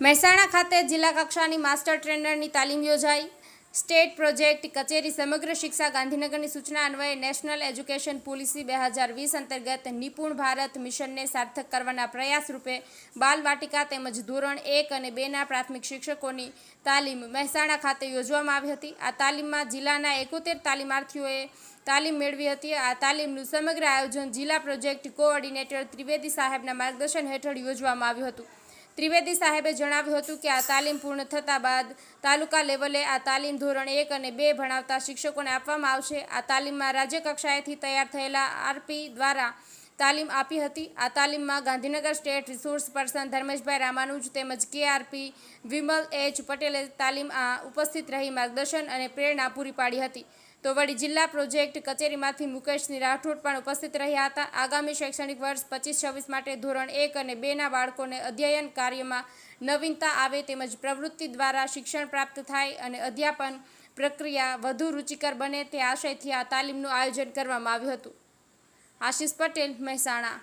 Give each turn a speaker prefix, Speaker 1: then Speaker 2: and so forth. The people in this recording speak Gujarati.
Speaker 1: મહેસાણા ખાતે જિલ્લા કક્ષાની માસ્ટર ટ્રેનરની તાલીમ યોજાઈ. સ્ટેટ પ્રોજેક્ટ કચેરી સમગ્ર શિક્ષા ગાંધીનગરની સૂચના અન્વયે નેશનલ એજ્યુકેશન પોલિસી બે હજાર વીસ અંતર્ગત નિપુણ ભારત મિશનને સાર્થક કરવાના પ્રયાસ રૂપે બાલવાટિકા તેમજ ધોરણ એક અને બેના પ્રાથમિક શિક્ષકોની તાલીમ મહેસાણા ખાતે યોજવામાં આવી હતી. આ તાલીમમાં જિલ્લાના એકોતેર તાલીમાર્થીઓએ તાલીમ મેળવી હતી. આ તાલીમનું સમગ્ર આયોજન જિલ્લા પ્રોજેક્ટ કોઓર્ડિનેટર ત્રિવેદી સાહેબના માર્ગદર્શન હેઠળ યોજવામાં આવ્યું હતું. ત્રિવેદી સાહેબે જણાવ્યું હતું કે આ તાલીમ પૂર્ણ થતા બાદ તાલુકા લેવલે આ તાલીમ ધોરણ એક અને બે ભણાવતા શિક્ષકોને આપવામાં આવશે. આ તાલીમમાં રાજ્ય કક્ષાએથી તૈયાર થયેલા આરપી દ્વારા તાલીમ આપી હતી. આ તાલીમમાં Gandhinagar state resource person Dharmeshbhai Ramanuj તેમજ કેઆરપી વિમલ એચ પટેલે તાલીમ આ ઉપસ્થિત રહી માર્ગદર્શન અને પ્રેરણા પૂરી પાડી હતી. તો વળી જિલ્લા પ્રોજેક્ટ કચેરીમાંથી મુકેશની રાઠોડ પણ ઉપસ્થિત રહ્યા હતા. આગામી શૈક્ષણિક વર્ષ પચીસ છવ્વીસ માટે ધોરણ એક અને બેના બાળકોને અધ્યયન કાર્યમાં નવીનતા આવે તેમજ પ્રવૃત્તિ દ્વારા શિક્ષણ પ્રાપ્ત થાય અને અધ્યાપન પ્રક્રિયા વધુ રુચિકર બને તે આશયથી આ તાલીમનું આયોજન કરવામાં આવ્યું હતું. આશીષ પટેલ મહેસાણા.